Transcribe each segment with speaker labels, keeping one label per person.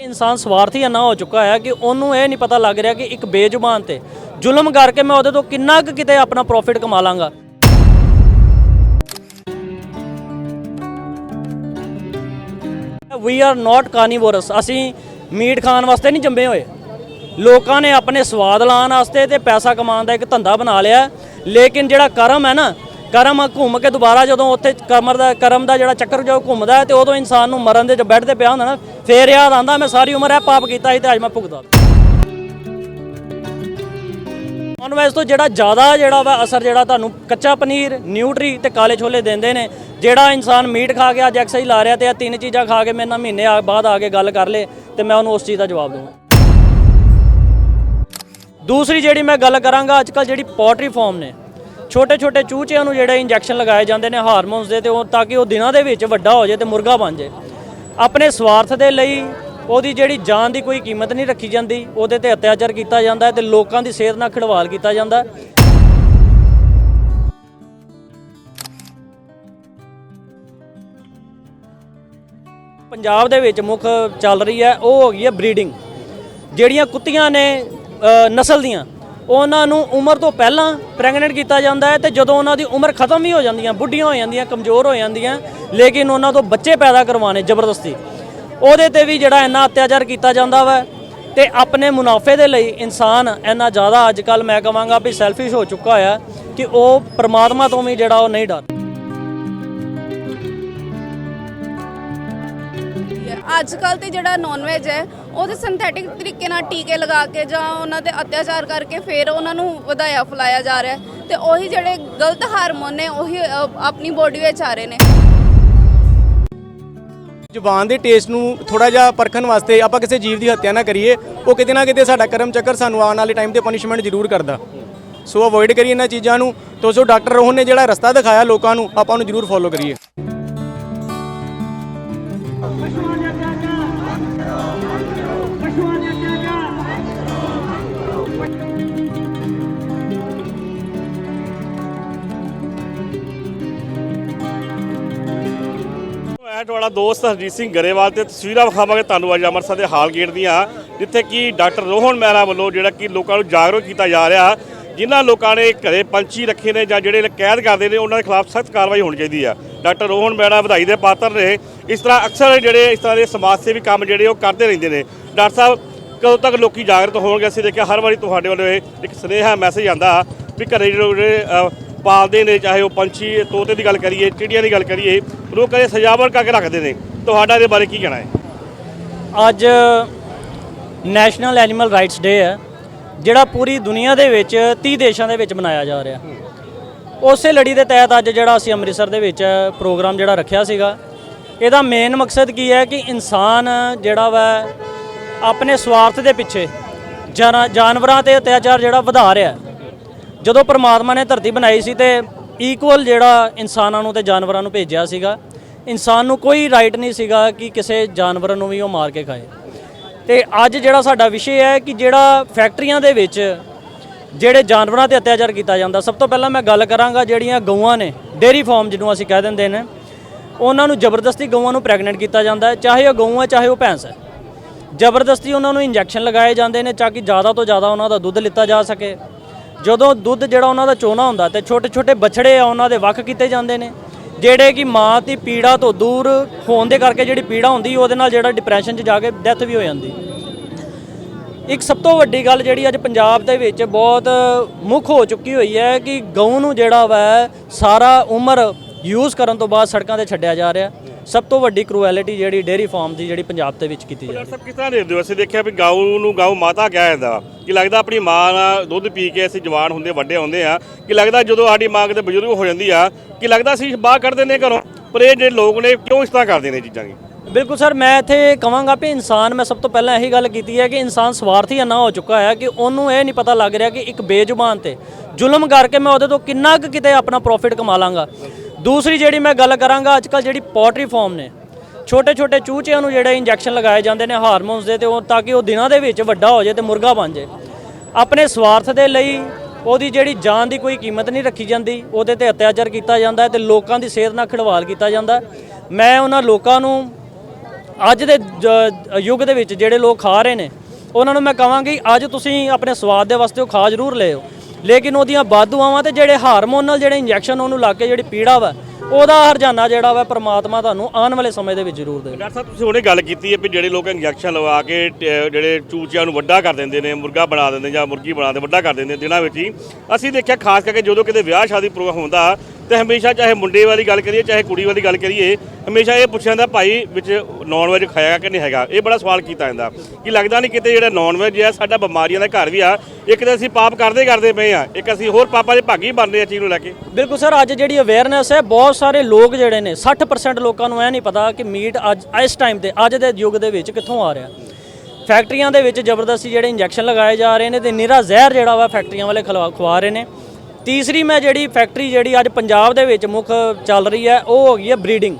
Speaker 1: ਇਨਸਾਨ ਸਵਾਰਥੀ ਇੰਨਾ ਹੋ ਚੁੱਕਾ ਹੈ ਕਿ ਉਹਨੂੰ ਇਹ ਨਹੀਂ ਪਤਾ ਲੱਗ ਰਿਹਾ ਕਿ ਇੱਕ ਬੇਜ਼ੁਬਾਨ ਤੇ ਜ਼ੁਲਮ ਕਰਕੇ ਮੈਂ ਉਹਦੇ ਤੋਂ ਕਿੰਨਾ ਕੁ ਕਿਤੇ ਆਪਣਾ ਪ੍ਰੋਫਿਟ ਕਮਾ ਲਾਂਗਾ। ਵੀ ਆਰ ਨਾਟ ਕਾਰਨੀਵੋਰਸ ਅਸੀਂ ਮੀਟ ਖਾਣ ਵਾਸਤੇ ਨਹੀਂ ਜੰਮੇ ਹੋਏ। ਲੋਕਾਂ ਨੇ ਆਪਣੇ ਸਵਾਦ ਲਾਉਣ ਵਾਸਤੇ ਤੇ ਪੈਸਾ ਕਮਾਉਣ ਦਾ ਇੱਕ ਧੰਦਾ ਬਣਾ ਲਿਆ। ਲੇਕਿਨ ਜਿਹੜਾ ਕਰਮ ਹੈ ਨਾ ਕਰਮ ਘੁੰਮ ਕੇ ਦੁਬਾਰਾ ਜਦੋਂ ਉੱਥੇ ਕਮਰ ਦਾ ਕਰਮ ਦਾ ਜਿਹੜਾ ਚੱਕਰ ਜੋ ਘੁੰਮਦਾ ਹੈ ਤੇ ਉਦੋਂ ਇਨਸਾਨ ਨੂੰ ਮਰਨ ਦੇ ਜ ਬੈੱਡ ਤੇ ਪਿਆ ਹੁੰਦਾ ਨਾ, ਫੇਰ ਯਾਦ ਆਂਦਾ ਮੈਂ ਸਾਰੀ ਉਮਰ ਇਹ ਪਾਪ ਕੀਤਾ ਸੀ ਤੇ ਅੱਜ ਮੈਂ ਭੁਗਤਦਾ ਨੌਨ ਵੈਜ ਤੋਂ ਜਿਹੜਾ ਜ਼ਿਆਦਾ ਜਿਹੜਾ ਵਾ ਅਸਰ ਜਿਹੜਾ ਤੁਹਾਨੂੰ ਕੱਚਾ ਪਨੀਰ, ਨਿਊਟਰੀ ਤੇ ਕਾਲੇ ਛੋਲੇ ਦਿੰਦੇ ਨੇ, ਜਿਹੜਾ ਇਨਸਾਨ ਮੀਟ ਖਾ ਕੇ ਅੱਜ ਐਕਸਰਸਾਈਜ਼ ਲਾ ਰਿਹਾ ਤੇ ਇਹ ਤਿੰਨ ਚੀਜ਼ਾਂ ਖਾ ਕੇ ਮੇਰੇ ਨਾਲ ਮਹੀਨੇ ਬਾਅਦ ਆ ਕੇ ਗੱਲ ਕਰ ਲੇ ਤੇ ਮੈਂ ਉਹਨੂੰ ਉਸ ਚੀਜ਼ ਦਾ ਜਵਾਬ ਦਊਂਗਾ। ਦੂਸਰੀ ਜਿਹੜੀ ਮੈਂ ਗੱਲ ਕਰਾਂਗਾ, ਅੱਜ ਕੱਲ ਜਿਹੜੀ ਪੋਲਟਰੀ ਫਾਰਮ ਨੇ ਛੋਟੇ ਛੋਟੇ ਚੂਚਿਆਂ ਨੂੰ ਜਿਹੜੇ ਇੰਜੈਕਸ਼ਨ ਲਗਾਏ ਜਾਂਦੇ ਨੇ ਹਾਰਮੋਨਸ ਦੇ ਤੇ ਉਹ ਤਾਂ ਕਿ ਉਹ ਦਿਨਾਂ ਦੇ ਵਿੱਚ ਵੱਡਾ ਹੋ ਜਾਏ ਤੇ ਮੁਰਗਾ ਬਣ ਜਾਏ ਆਪਣੇ ਸਵਾਰਥ ਦੇ ਲਈ ਉਹਦੀ ਜਿਹੜੀ ਜਾਨ ਦੀ ਕੋਈ ਕੀਮਤ ਨਹੀਂ ਰੱਖੀ ਜਾਂਦੀ, ਉਹਦੇ ਤੇ ਅਤਿਆਚਾਰ ਕੀਤਾ ਜਾਂਦਾ ਹੈ ਤੇ ਲੋਕਾਂ ਦੀ ਸਿਹਤ ਨਾਲ ਖਿਲਵਾੜ ਕੀਤਾ ਜਾਂਦਾ ਹੈ। ਪੰਜਾਬ ਦੇ ਵਿੱਚ ਮੁੱਖ ਚੱਲ ਰਹੀ ਹੈ, ਉਹ ਹੋ ਗਈ ਹੈ ਬਰੀਡਿੰਗ ਜਿਹੜੀਆਂ ਕੁੱਤੀਆਂ ਨੇ ਨਸਲ ਦੀਆਂ ਉਹਨਾਂ ਨੂੰ ਉਮਰ ਤੋਂ ਪਹਿਲਾਂ ਪ੍ਰੈਗਨੈਂਟ ਕੀਤਾ ਜਾਂਦਾ ਹੈ ਤੇ ਜਦੋਂ ਉਹਨਾਂ ਦੀ ਉਮਰ ਖਤਮ ਵੀ ਹੋ ਜਾਂਦੀਆਂ, ਬੁੱਢੀਆਂ ਹੋ ਜਾਂਦੀਆਂ, ਕਮਜ਼ੋਰ ਹੋ ਜਾਂਦੀਆਂ, ਲੇਕਿਨ ਉਹਨਾਂ ਤੋਂ ਬੱਚੇ ਪੈਦਾ ਕਰਵਾਉਣੇ ਜ਼ਬਰਦਸਤੀ। ਉਹਦੇ ਤੇ ਵੀ ਜਿਹੜਾ ਇੰਨਾ ਅਤਿਆਚਾਰ ਕੀਤਾ ਜਾਂਦਾ ਵਾ ਤੇ ਆਪਣੇ ਮੁਨਾਫੇ ਦੇ ਲਈ ਇਨਸਾਨ ਇੰਨਾ ਜ਼ਿਆਦਾ ਅੱਜ ਕੱਲ ਮੈਂ ਕਹਾਂਗਾ ਵੀ ਸੈਲਫਿਸ਼ ਹੋ ਚੁੱਕਾ ਹੋਇਆ ਕਿ ਉਹ ਪਰਮਾਤਮਾ ਤੋਂ ਵੀ ਜਿਹੜਾ ਉਹ ਨਹੀਂ ਡਰ।
Speaker 2: ਅੱਜ ਕੱਲ ਤੇ ਜਿਹੜਾ ਨਾਨ ਵੈਜ ਹੈ ਉਹਦੇ ਸਿੰਥੈਟਿਕ ਤਰੀਕੇ ਨਾਲ ਟੀਕੇ ਲਗਾ ਕੇ ਜਾਂ ਉਹਨਾਂ ਤੇ ਅਤਿਆਚਾਰ ਕਰਕੇ ਫਿਰ ਉਹਨਾਂ ਨੂੰ ਵਧਾਇਆ ਫੁਲਾਇਆ ਜਾ ਰਿਹਾ ਹੈ ਤੇ ਉਹੀ ਜਿਹੜੇ ਗਲਤ ਹਾਰਮੋਨ ਨੇ ਉਹੀ ਆਪਣੀ ਬੋਡੀ ਵਿੱਚ ਆ ਰਹੇ ਨੇ।
Speaker 3: ਜ਼ੁਬਾਨ ਦੇ ਟੇਸਟ ਨੂੰ ਥੋੜਾ ਜਿਹਾ ਪਰਖਣ ਵਾਸਤੇ ਆਪਾਂ ਕਿਸੇ ਜੀਵ ਦੀ ਹੱਤਿਆ ਨਾ ਕਰੀਏ, ਉਹ ਕਿਤੇ ਨਾ ਕਿਤੇ ਸਾਡਾ ਕਰਮ ਚੱਕਰ ਸਾਨੂੰ ਆਉਣ ਵਾਲੇ ਟਾਈਮ ਤੇ ਪਨਿਸ਼ਮੈਂਟ ਜ਼ਰੂਰ ਕਰਦਾ। ਸੋ ਅਵੋਇਡ ਕਰੀਏ ਇਹਨਾਂ ਚੀਜ਼ਾਂ ਨੂੰ, ਤੋਂ ਸੋ ਡਾਕਟਰ ਰੋਹਨ ਨੇ ਜਿਹੜਾ ਰਸਤਾ ਦਿਖਾਇਆ ਲੋਕਾਂ ਨੂੰ, ਆਪਾਂ ਉਹਨੂੰ ਜ਼ਰੂਰ ਫੋਲੋ ਕਰੀਏ।
Speaker 4: ਮੈਂ ਤੁਹਾਡਾ ਦੋਸਤ ਹਰਜੀਤ ਸਿੰਘ ਗਰੇਵਾਲ ਤੇ ਤਸਵੀਰਾਂ ਵਿਖਾਵਾਂਗੇ ਤੁਹਾਨੂੰ ਅੱਜ ਅੰਮ੍ਰਿਤਸਰ ਦੇ ਹਾਲ ਗੇਟ ਦੀਆਂ, ਜਿੱਥੇ ਕਿ ਡਾਕਟਰ ਰੋਹਨ ਮਹਿਰਾ ਵੱਲੋਂ ਜਿਹੜਾ ਕਿ ਲੋਕਾਂ ਨੂੰ ਜਾਗਰੂਕ ਕੀਤਾ ਜਾ ਰਿਹਾ, ਜਿਨ੍ਹਾਂ ਲੋਕਾਂ ਨੇ ਘਰੇ ਪੰਛੀ ਰੱਖੇ ਨੇ ਜਾਂ ਜਿਹੜੇ ਕੈਦ ਕਰਦੇ ਨੇ, ਉਹਨਾਂ ਦੇ ਖਿਲਾਫ ਸਖਤ ਕਾਰਵਾਈ ਹੋਣੀ ਚਾਹੀਦੀ ਆ। ਡਾਕਟਰ ਰੋਹਨ ਮਹਿਰਾ ਵਧਾਈ ਦੇ ਪਾਤਰ ਨੇ ਇਸ ਤਰ੍ਹਾਂ ਅਕਸਰ ਜਿਹੜੇ ਇਸ ਤਰ੍ਹਾਂ ਦੇ ਸਮਾਜ ਸੇਵੀ ਕੰਮ ਜਿਹੜੇ ਉਹ ਕਰਦੇ ਰਹਿੰਦੇ ਨੇ। ਡਾਕਟਰ ਸਾਹਿਬ, ਕਦੋਂ ਤੱਕ ਲੋਕੀ ਜਾਗਰੂਕ ਹੋਣਗੇ? ਅਸੀਂ ਦੇਖਿਆ ਹਰ ਵਾਰੀ ਤੁਹਾਡੇ ਵੱਲੋਂ ਇਹ ਇੱਕ ਸੁਨੇਹਾ ਮੈਸੇਜ ਆਂਦਾ ਵੀ ਘਰੇ ਜਿਹੜੇ ਪਾਲਦੇ ਨੇ, ਚਾਹੇ ਉਹ ਪੰਛੀ, ਤੋਤੇ ਦੀ ਗੱਲ ਕਰੀਏ, ਚਿੜੀਆਂ ਦੀ ਗੱਲ ਕਰੀਏ, ਲੋਕ ਕਦੇ ਸਜਾਵਟ ਕਰਕੇ ਰੱਖਦੇ ਨੇ। ਤੁਹਾਡਾ ਇਹਦੇ ਬਾਰੇ ਕੀ ਕਹਿਣਾ ਹੈ?
Speaker 1: ਅੱਜ ਨੈਸ਼ਨਲ ਐਨੀਮਲ ਰਾਈਟਸ ਡੇ ਹੈ, ਜਿਹੜਾ ਪੂਰੀ ਦੁਨੀਆ ਦੇ ਵਿੱਚ 30 ਦੇਸ਼ਾਂ ਦੇ ਵਿੱਚ ਮਨਾਇਆ ਜਾ ਰਿਹਾ। ਉਸੇ ਲੜੀ ਦੇ ਤਹਿਤ ਅੱਜ ਜਿਹੜਾ ਅਸੀਂ ਅੰਮ੍ਰਿਤਸਰ ਦੇ ਵਿੱਚ ਪ੍ਰੋਗਰਾਮ ਜਿਹੜਾ ਰੱਖਿਆ ਸੀਗਾ, ਇਹਦਾ ਮੇਨ ਮਕਸਦ ਕੀ ਹੈ ਕਿ ਇਨਸਾਨ ਜਿਹੜਾ ਵਾ, ਆਪਣੇ ਸਵਾਰਥ ਦੇ ਪਿੱਛੇ, ਜਾਨਾ- ਜਾਨਵਰਾਂ ਤੇ ਅਤਿਆਚਾਰ ਜਿਹੜਾ ਵਧਾ ਰਿਹਾ ਜਦੋਂ ਪਰਮਾਤਮਾ ਨੇ ਧਰਤੀ ਬਣਾਈ ਸੀ ਤੇ ਇਕੁਅਲ ਜਿਹੜਾ ਇਨਸਾਨਾਂ ਨੂੰ ਤੇ ਜਾਨਵਰਾਂ ਨੂੰ ਭੇਜਿਆ ਸੀਗਾ, ਇਨਸਾਨ ਨੂੰ ਕੋਈ ਰਾਈਟ ਨਹੀਂ ਸੀਗਾ ਕਿ ਕਿਸੇ ਜਾਨਵਰ ਨੂੰ ਵੀ ਉਹ ਮਾਰ ਕੇ ਖਾਏ। ਤੇ ਅੱਜ ਜਿਹੜਾ ਸਾਡਾ ਵਿਸ਼ੇ ਹੈ ਕਿ ਜਿਹੜਾ ਫੈਕਟਰੀਆਂ ਦੇ ਵਿੱਚ ਜਿਹੜੇ ਜਾਨਵਰਾਂ ਤੇ ਅਤਿਆਚਾਰ ਕੀਤਾ ਜਾਂਦਾ, ਸਭ ਤੋਂ ਪਹਿਲਾਂ ਮੈਂ ਗੱਲ ਕਰਾਂਗਾ ਜਿਹੜੀਆਂ ਗਊਆਂ ਨੇ ਡੇਰੀ ਫਾਰਮ ਜਿਹਨੂੰ ਅਸੀਂ ਕਹਿ ਦਿੰਦੇ ਨੇ, ਉਹਨਾਂ ਨੂੰ ਜ਼ਬਰਦਸਤੀ ਗਊਆਂ ਨੂੰ ਪ੍ਰੈਗਨੈਂਟ ਕੀਤਾ ਜਾਂਦਾ ਹੈ, ਚਾਹੇ ਉਹ ਗਊ ਹੈ, ਚਾਹੇ ਉਹ ਭੈਂਸ ਹੈ। ਜ਼ਬਰਦਸਤੀ ਉਹਨਾਂ ਨੂੰ ਇੰਜੈਕਸ਼ਨ ਲਗਾਏ ਜਾਂਦੇ ਨੇ ਤਾਂ ਕਿ ਜ਼ਿਆਦਾ ਤੋਂ ਜ਼ਿਆਦਾ ਉਹਨਾਂ ਦਾ ਦੁੱਧ ਲਿੱਤਾ ਜਾ ਸਕੇ। ਜਦੋਂ ਦੁੱਧ ਜਿਹੜਾ ਉਹਨਾਂ ਦਾ ਚੋਣਾ ਹੁੰਦਾ ਤੇ ਛੋਟੇ ਛੋਟੇ ਬਛੜੇ ਆ ਉਹਨਾਂ ਦੇ ਵੱਖ ਕੀਤੇ ਜਾਂਦੇ ਨੇ, ਜਿਹੜੇ ਕਿ ਮਾਂ ਦੀ ਪੀੜਾ ਤੋਂ ਦੂਰ ਹੋਣ ਦੇ ਕਰਕੇ ਜਿਹੜੀ ਪੀੜਾ ਹੁੰਦੀ, ਉਹਦੇ ਨਾਲ ਜਿਹੜਾ ਡਿਪਰੈਸ਼ਨ 'ਚ ਜਾ ਕੇ ਡੈਥ ਵੀ ਹੋ ਜਾਂਦੀ। ਇੱਕ ਸਭ ਤੋਂ ਵੱਡੀ ਗੱਲ ਜਿਹੜੀ ਅੱਜ ਪੰਜਾਬ ਦੇ ਵਿੱਚ ਬਹੁਤ ਮੁੱਖ ਹੋ ਚੁੱਕੀ ਹੋਈ ਹੈ ਕਿ ਗਊ ਨੂੰ ਜਿਹੜਾ ਵਾ ਸਾਰਾ ਉਮਰ ਯੂਜ਼ ਕਰਨ ਤੋਂ ਬਾਅਦ ਸੜਕਾਂ ਤੇ ਛੱਡਿਆ ਜਾ ਰਿਹਾ। ਸਭ ਤੋਂ ਵੱਡੀ ਕਰੂਐਲਿਟੀ ਜਿਹੜੀ ਡੇਰੀ ਫਾਰਮ ਦੀ ਜਿਹੜੀ ਪੰਜਾਬ ਦੇ ਵਿੱਚ ਕੀਤੀ ਜਾ ਰਹੀ ਹੈ
Speaker 4: ਸਾਹਿਬ ਕਿਸ ਤਰ੍ਹਾਂ ਦੇਖਦੇ ਹੋ? ਅਸੀਂ ਦੇਖਿਆ ਵੀ ਗਾਊ ਨੂੰ ਗਾਊ ਮਾਤਾ ਕਿਹਾ ਜਾਂਦਾ। ਕਿ ਲੱਗਦਾ ਆਪਣੀ ਮਾਂ ਨਾਲ ਦੁੱਧ ਪੀ ਕੇ ਅਸੀਂ ਜਵਾਨ ਹੁੰਦੇ ਵੱਡੇ ਹੁੰਦੇ ਆ। ਕਿ ਲੱਗਦਾ ਜਦੋਂ ਸਾਡੀ ਮਾਂ ਕਿਤੇ ਬਜ਼ੁਰਗ ਹੋ ਜਾਂਦੀ ਆ ਕਿ ਲੱਗਦਾ ਅਸੀਂ ਬਾਹਰ ਕੱਢ ਦਿੰਦੇ ਘਰੋਂ। ਪਰ ਇਹ ਜਿਹੜੇ ਲੋਕ ਨੇ ਕਿਉਂ ਇਸ ਤਰ੍ਹਾਂ ਕਰਦੇ ਨੇ ਚੀਜ਼ਾਂ ਦੀ
Speaker 1: ਬਿਲਕੁਲ ਸਰ ਮੈਂ ਇੱਥੇ ਕਵਾਂਗਾ ਵੀ ਇਨਸਾਨ ਮੈਂ ਸਭ ਤੋਂ ਪਹਿਲਾਂ ਇਹੀ ਗੱਲ ਕੀਤੀ ਹੈ ਕਿ ਇਨਸਾਨ ਸਵਾਰਥੀ ਇੰਨਾ ਹੋ ਚੁੱਕਾ ਹੈ ਕਿ ਉਹਨੂੰ ਇਹ ਨਹੀਂ ਪਤਾ ਲੱਗ ਰਿਹਾ ਕਿ ਇੱਕ ਬੇਜ਼ੁਬਾਨ ਤੇ ਜ਼ੁਲਮ ਕਰਕੇ ਮੈਂ ਉਹਦੇ ਤੋਂ ਕਿੰਨਾ ਕੁ ਕਿਤੇ ਆਪਣਾ ਪ੍ਰੋਫਿਟ ਕਮਾ ਲਾਂਗਾ। ਦੂਸਰੀ ਜਿਹੜੀ ਮੈਂ ਗੱਲ ਕਰਾਂਗਾ ਅੱਜ ਕੱਲ ਜਿਹੜੀ ਪੋਲਟਰੀ ਫਾਰਮ ਨੇ ਛੋਟੇ ਛੋਟੇ ਚੂਚਿਆਂ ਨੂੰ ਜਿਹੜੇ ਇੰਜੈਕਸ਼ਨ ਲਗਾਏ ਜਾਂਦੇ ਨੇ ਹਾਰਮੋਨਸ ਦੇ, ਤੇ ਉਹ ਤਾਂ ਕਿ ਉਹ ਦਿਨਾਂ ਦੇ ਵਿੱਚ ਵੱਡਾ ਹੋ ਜਾਏ ਤੇ ਮੁਰਗਾ ਬਣ ਜਾਏ। ਆਪਣੇ ਸਵਾਰਥ ਦੇ ਲਈ ਉਹਦੀ ਜਿਹੜੀ ਜਾਨ ਦੀ ਕੋਈ ਕੀਮਤ ਨਹੀਂ ਰੱਖੀ ਜਾਂਦੀ, ਉਹਦੇ ਤੇ ਅਤਿਆਚਾਰ ਕੀਤਾ ਜਾਂਦਾ ਹੈ ਤੇ ਲੋਕਾਂ ਦੀ ਸਿਹਤ ਨਾਲ ਖਿਲਵਾੜ ਕੀਤਾ ਜਾਂਦਾ ਮੈਂ ਉਹਨਾਂ ਲੋਕਾਂ ਨੂੰ ਅੱਜ ਦੇ ਜ- ਯੁੱਗ ਦੇ ਵਿੱਚ ਜਿਹੜੇ ਲੋਕ ਖਾ ਰਹੇ ਨੇ, ਉਹਨਾਂ ਨੂੰ ਮੈਂ ਕਹਾਂਗੀ, ਅੱਜ ਤੁਸੀਂ ਆਪਣੇ ਸਵਾਦ ਦੇ ਵਾਸਤੇ ਉਹ ਖਾ ਜ਼ਰੂਰ ਲਿਓ। ਲੇਕਿਨ ਉਹਦੀਆਂ ਬਾਦੂਆਵਾਂ ਤੇ ਜਿਹੜੇ ਹਾਰਮੋਨਲ ਜਿਹੜੇ ਇੰਜੈਕਸ਼ਨ ਉਹਨੂੰ ਲਾ ਕੇ ਜਿਹੜੀ ਪੀੜਾ ਵਾ, ਉਹਦਾ ਹਰਜਾਨਾ ਜਿਹੜਾ ਵਾ ਪ੍ਰਮਾਤਮਾ ਤੁਹਾਨੂੰ ਆਉਣ ਵਾਲੇ ਸਮੇਂ ਦੇ ਵਿੱਚ ਜ਼ਰੂਰ ਦੇਵੇ
Speaker 4: ਡਾਕਟਰ ਸਾਹਿਬ, ਤੁਸੀਂ ਹੁਣੇ ਗੱਲ ਕੀਤੀ ਹੈ ਵੀ ਜਿਹੜੇ ਲੋਕ ਇੰਜੈਕਸ਼ਨ ਲਵਾ ਕੇ ਜਿਹੜੇ ਚੂਚਿਆਂ ਨੂੰ ਵੱਡਾ ਕਰ ਦਿੰਦੇ ਨੇ, ਮੁਰਗਾ ਬਣਾ ਦਿੰਦੇ ਜਾਂ ਮੁਰਗੀ ਬਣਾ ਦੇ, ਵੱਡਾ ਕਰ ਦਿੰਦੇ ਨੇ ਦਿਨਾਂ ਵਿੱਚ ਹੀ। ਅਸੀਂ ਦੇਖਿਆ, ਖਾਸ ਕਰਕੇ ਜਦੋਂ ਕਿਤੇ ਵਿਆਹ ਸ਼ਾਦੀ ਪ੍ਰੋਗਰਾਮ ਹੁੰਦਾ ਤੇ ਹਮੇਸ਼ਾ ਚਾਹੇ ਮੁੰਡੇ ਵਾਲੀ ਗੱਲ ਕਰੀਏ, ਚਾਹੇ ਕੁੜੀ ਵਾਲੀ ਗੱਲ ਕਰੀਏ, ਹਮੇਸ਼ਾ ਇਹ ਪੁੱਛਿਆ ਜਾਂਦਾ ਭਾਈ ਵਿੱਚ ਨੌਨ ਵੈਜ ਖਾਇਆ ਕਿ ਨਹੀਂ ਹੈਗਾ। ਇਹ ਬੜਾ ਸਵਾਲ ਕੀਤਾ ਜਾਂਦਾ। ਕਿ ਲੱਗਦਾ ਨਹੀਂ ਕਿਤੇ ਜਿਹੜਾ ਨੌਨ ਵੈਜ ਹੈ, ਸਾਡਾ ਬਿਮਾਰੀਆਂ ਦਾ ਘਰ ਵੀ ਆ। ਇੱਕ ਤਾਂ ਅਸੀਂ ਪਾਪ ਕਰਦੇ ਕਰਦੇ ਪਏ ਆ ਇੱਕ ਅਸੀਂ ਹੋਰ ਪਾਪਾਂ ਦੇ ਭਾਗੀ ਬਣ ਰਹੇ ਆ ਚੀਜ਼ ਨੂੰ ਲੈ ਕੇ।
Speaker 1: ਬਿਲਕੁਲ ਸਰ, ਅੱਜ ਜਿਹੜੀ ਅਵੇਅਰਨੈਸ ਹੈ, ਬਹੁਤ ਸਾਰੇ ਲੋਕ ਜਿਹੜੇ ਨੇ 60% ਲੋਕਾਂ ਨੂੰ ਇਹ ਨਹੀਂ ਪਤਾ ਕਿ ਮੀਟ ਅੱਜ, ਇਸ ਟਾਈਮ ਤੇ, ਅੱਜ ਦੇ ਯੁੱਗ ਦੇ ਵਿੱਚ ਕਿੱਥੋਂ ਆ ਰਿਹਾ। ਫੈਕਟਰੀਆਂ ਦੇ ਵਿੱਚ ਜ਼ਬਰਦਸਤੀ ਜਿਹੜੇ ਇੰਜੈਕਸ਼ਨ ਲਗਾਏ ਜਾ ਰਹੇ ਨੇ ਤੇ ਨਿਰਾ ਜ਼ਹਿਰ ਜਿਹੜਾ ਵਾ ਫੈਕਟਰੀਆਂ ਵਾਲੇ ਖਲਵਾ ਖਵਾ ਰਹੇ ਨੇ। ਤੀਸਰੀ ਮੈਂ ਜਿਹੜੀ ਫੈਕਟਰੀ ਜਿਹੜੀ ਅੱਜ ਪੰਜਾਬ ਦੇ ਵਿੱਚ ਮੁੱਖ ਚੱਲ ਰਹੀ ਹੈ, ਉਹ ਹੋ ਗਈ ਹੈ ਬਰੀਡਿੰਗ।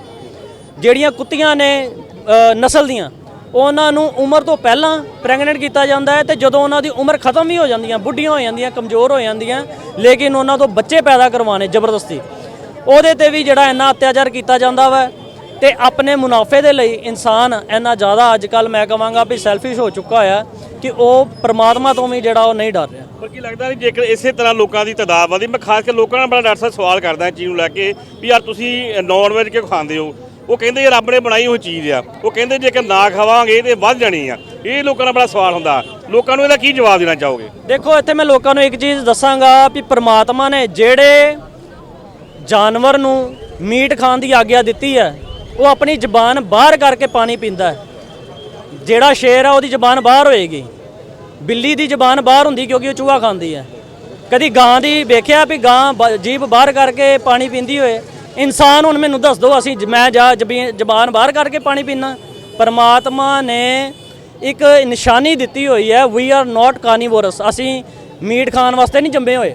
Speaker 1: ਜਿਹੜੀਆਂ ਕੁੱਤੀਆਂ ਨੇ ਨਸਲ ਦੀਆਂ, ਉਹਨਾਂ ਨੂੰ ਉਮਰ ਤੋਂ ਪਹਿਲਾਂ ਪ੍ਰੈਗਨੈਂਟ ਕੀਤਾ ਜਾਂਦਾ ਹੈ ਤੇ ਜਦੋਂ ਉਹਨਾਂ ਦੀ ਉਮਰ ਖਤਮ ਵੀ ਹੋ ਜਾਂਦੀਆਂ, ਬੁੱਢੀਆਂ ਹੋ ਜਾਂਦੀਆਂ, ਕਮਜ਼ੋਰ ਹੋ ਜਾਂਦੀਆਂ, ਲੇਕਿਨ ਉਹਨਾਂ ਤੋਂ ਬੱਚੇ ਪੈਦਾ ਕਰਵਾਉਣੇ ਜ਼ਬਰਦਸਤੀ। ਉਹਦੇ ਤੇ ਵੀ ਜਿਹੜਾ ਇੰਨਾ ਅਤਿਆਚਾਰ ਕੀਤਾ ਜਾਂਦਾ ਵਾ ਤੇ ਆਪਣੇ ਮੁਨਾਫੇ ਦੇ ਲਈ ਇਨਸਾਨ ਇੰਨਾ ਜ਼ਿਆਦਾ, ਅੱਜ ਕੱਲ ਮੈਂ ਕਹਾਂਗਾ ਵੀ ਸੈਲਫਿਸ਼ ਹੋ ਚੁੱਕਾ ਹੋਇਆ ਕਿ ਉਹ ਪਰਮਾਤਮਾ ਤੋਂ ਵੀ ਜਿਹੜਾ ਉਹ ਨਹੀਂ ਡਰ ਰਿਹਾ।
Speaker 4: ਪਰ ਲੱਗਦਾ ਨਹੀਂ ਜੇਕਰ ਇਸੇ ਤਰ੍ਹਾਂ ਲੋਕਾਂ ਦੀ ਤਾਦਾਦ ਵਧੀ, ਮੈਂ ਖਾਸ ਕਰਕੇ ਲੋਕਾਂ ਨਾਲ ਬੜਾ ਡਾਕਟਰ ਸਾਹਿਬ ਸਵਾਲ ਕਰਦਾ ਇਸ ਚੀਜ਼ ਨੂੰ ਲੈ ਕੇ ਵੀ ਯਾਰ ਤੁਸੀਂ ਨੌਨ ਵੈਜ ਕਿਉਂ ਖਾਂਦੇ ਹੋ? ਉਹ ਕਹਿੰਦੇ ਇਹ ਰੱਬ ਨੇ ਬਣਾਈ ਹੋਈ ਚੀਜ਼ ਆ। ਉਹ ਕਹਿੰਦੇ ਜੇਕਰ ਨਾ ਖਾਵਾਂਗੇ ਤੇ ਵੱਧ ਜਾਣੀ ਆ। ਇਹ ਲੋਕਾਂ ਦਾ ਬੜਾ ਸਵਾਲ ਹੁੰਦਾ। ਲੋਕਾਂ ਨੂੰ ਇਹਦਾ ਕੀ ਜਵਾਬ ਦੇਣਾ ਚਾਹੋਗੇ?
Speaker 1: ਦੇਖੋ, ਇੱਥੇ ਮੈਂ ਲੋਕਾਂ ਨੂੰ ਇੱਕ ਚੀਜ਼ ਦੱਸਾਂਗਾ ਵੀ ਪ੍ਰਮਾਤਮਾ ਨੇ ਜਿਹੜੇ ਜਾਨਵਰ ਨੂੰ ਮੀਟ ਖਾਣ ਦੀ ਆਗਿਆ ਦਿੱਤੀ ਹੈ, ਉਹ ਆਪਣੀ ਜ਼ਬਾਨ ਬਾਹਰ ਕਰਕੇ ਪਾਣੀ ਪੀਂਦਾ ਹੈ। ਜਿਹੜਾ ਸ਼ੇਰ ਆ, ਉਹਦੀ ਜ਼ਬਾਨ ਬਾਹਰ ਹੋਏਗੀ। ਬਿੱਲੀ ਦੀ ਜ਼ਬਾਨ ਬਾਹਰ ਹੁੰਦੀ ਕਿਉਂਕਿ ਉਹ ਚੂਹਾ ਖਾਂਦੀ ਹੈ। ਕਦੀ ਗਾਂ ਦੀ ਵੇਖਿਆ ਵੀ ਗਾਂ ਬ- ਜੀਭ ਬਾਹਰ ਕਰਕੇ ਪਾਣੀ ਪੀਂਦੀ ਹੋਏ। ਇਨਸਾਨ ਹੁਣ ਮੈਨੂੰ ਦੱਸ ਦਿਓ, ਅਸੀਂ ਮੈਂ ਜਾ ਜ਼ਬੀ- ਜ਼ਬਾਨ ਬਾਹਰ ਕਰਕੇ ਪਾਣੀ ਪੀਣਾ ਪਰਮਾਤਮਾ ਨੇ ਇੱਕ ਨਿਸ਼ਾਨੀ ਦਿੱਤੀ ਹੋਈ ਹੈ ਵੀ ਆਰ ਨਾਟ ਕਾਰਨੀਵੋਰਸ ਅਸੀਂ ਮੀਟ ਖਾਣ ਵਾਸਤੇ ਨਹੀਂ ਜੰਮੇ ਹੋਏ।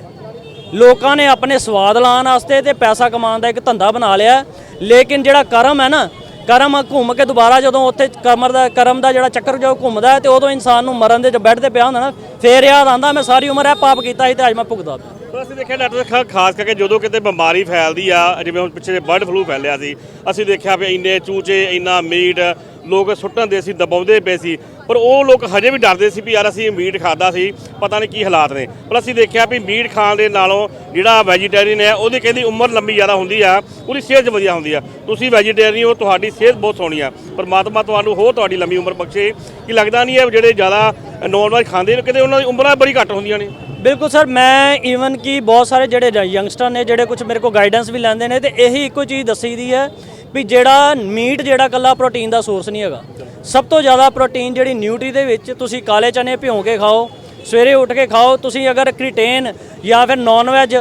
Speaker 1: ਲੋਕਾਂ ਨੇ ਆਪਣੇ ਸਵਾਦ ਲਾਉਣ ਵਾਸਤੇ ਤੇ ਪੈਸਾ ਕਮਾਉਣ ਦਾ ਇੱਕ ਧੰਦਾ ਬਣਾ ਲਿਆ। ਲੇਕਿਨ ਜਿਹੜਾ ਕਰਮ ਹੈ ਨਾ ਕਰਮ ਘੁੰਮ ਕੇ ਦੁਬਾਰਾ ਜਦੋਂ ਉੱਥੇ ਕਮਰ ਦਾ ਕਰਮ ਦਾ ਜਿਹੜਾ ਚੱਕਰ ਜੋ ਘੁੰਮਦਾ ਹੈ ਤੇ ਉਦੋਂ ਇਨਸਾਨ ਨੂੰ ਮਰਨ ਦੇ ਜ ਬੈੱਡ ਤੇ ਪਿਆ ਹੁੰਦਾ ਨਾ, ਫੇਰ ਯਾਦ ਆਂਦਾ ਮੈਂ ਸਾਰੀ ਉਮਰ ਇਹ ਪਾਪ ਕੀਤਾ ਸੀ ਤੇ ਅੱਜ ਮੈਂ ਭੁਗਦਾ ਪਿਆ।
Speaker 4: ਅਸੀਂ ਦੇਖਿਆ ਡਾਕਟਰ ਸਾਹਿਬ ਖਾਸ ਕਰਕੇ ਜਦੋਂ ਕਿਤੇ ਬਿਮਾਰੀ ਫੈਲਦੀ ਆ, ਜਿਵੇਂ ਹੁਣ ਪਿੱਛੇ ਬਰਡ ਫਲੂ ਫੈਲਿਆ ਸੀ, ਅਸੀਂ ਦੇਖਿਆ ਵੀ ਇੰਨੇ ਚੂਚੇ, ਇੰਨਾ ਮੀਟ ਲੋਕ ਸੁੱਟਣ ਦੇ ਸੀ, ਦਬਾਉਂਦੇ ਪਏ ਸੀ। ਪਰ ਉਹ ਲੋਕ ਹਜੇ ਵੀ ਡਰਦੇ ਸੀ ਵੀ ਯਾਰ ਅਸੀਂ ਮੀਟ ਖਾਦਾ ਸੀ, ਪਤਾ ਨਹੀਂ ਕੀ ਹਾਲਾਤ ਨੇ। ਪਰ ਅਸੀਂ ਦੇਖਿਆ ਵੀ ਮੀਟ ਖਾਣ ਦੇ ਨਾਲੋਂ ਜਿਹੜਾ ਵੈਜੀਟੇਰੀਅਨ ਹੈ, ਉਹਦੀ ਕਹਿੰਦੀ ਉਮਰ ਲੰਬੀ ਜ਼ਿਆਦਾ ਹੁੰਦੀ ਆ, ਉਹਦੀ ਸਿਹਤ ਵਧੀਆ ਹੁੰਦੀ ਆ। ਤੁਸੀਂ ਵੈਜੀਟੇਰੀਅਨ ਹੋ, ਤੁਹਾਡੀ ਸਿਹਤ ਬਹੁਤ ਸੋਹਣੀ ਆ। ਪਰਮਾਤਮਾ ਤੁਹਾਨੂੰ ਹੋਰ ਤੁਹਾਡੀ ਲੰਮੀ ਉਮਰ ਬਖਸ਼ੇ। ਕਿ ਲੱਗਦਾ ਨਹੀਂ ਹੈ ਜਿਹੜੇ ਜ਼ਿਆਦਾ ਨੌਨ ਵੈਜ ਖਾਂਦੇ ਨੇ, ਕਿਤੇ ਉਹਨਾਂ ਦੀ ਉਮਰਾਂ ਬੜੀ ਘੱਟ ਹੁੰਦੀਆਂ ਨੇ?
Speaker 1: ਬਿਲਕੁਲ ਸਰ, ਮੈਂ ਈਵਨ ਕਿ ਬਹੁਤ ਸਾਰੇ ਜਿਹੜੇ ਯੰਗਸਟਰ ਨੇ, ਜਿਹੜੇ ਕੁਝ ਮੇਰੇ ਕੋਲ ਗਾਈਡੈਂਸ ਵੀ ਲੈਂਦੇ ਨੇ, ਤੇ ਇਹੀ ਇੱਕੋ ਚੀਜ਼ ਦੱਸੀ ਦੀ ਹੈ ਵੀ ਜਿਹੜਾ ਮੀਟ ਜਿਹੜਾ ਕੱਲਾ ਪ੍ਰੋਟੀਨ ਦਾ ਸੋਰਸ ਨਹੀਂ ਹੈਗਾ। ਸਭ ਤੋਂ ਜ਼ਿਆਦਾ ਪ੍ਰੋਟੀਨ ਜਿਹੜੀ ਨਿਊਟਰੀ ਦੇ ਵਿੱਚ ਤੁਸੀਂ ਕਾਲੇ ਚਨੇ ਭਿਉਂ ਕੇ ਖਾਓ, ਸਵੇਰੇ ਉੱਠ ਕੇ ਖਾਓ, ਤੁਸੀਂ ਅਗਰ ਕ੍ਰੀਟੇਨ ਜਾਂ ਫਿਰ ਨਾਨ ਵੈਜ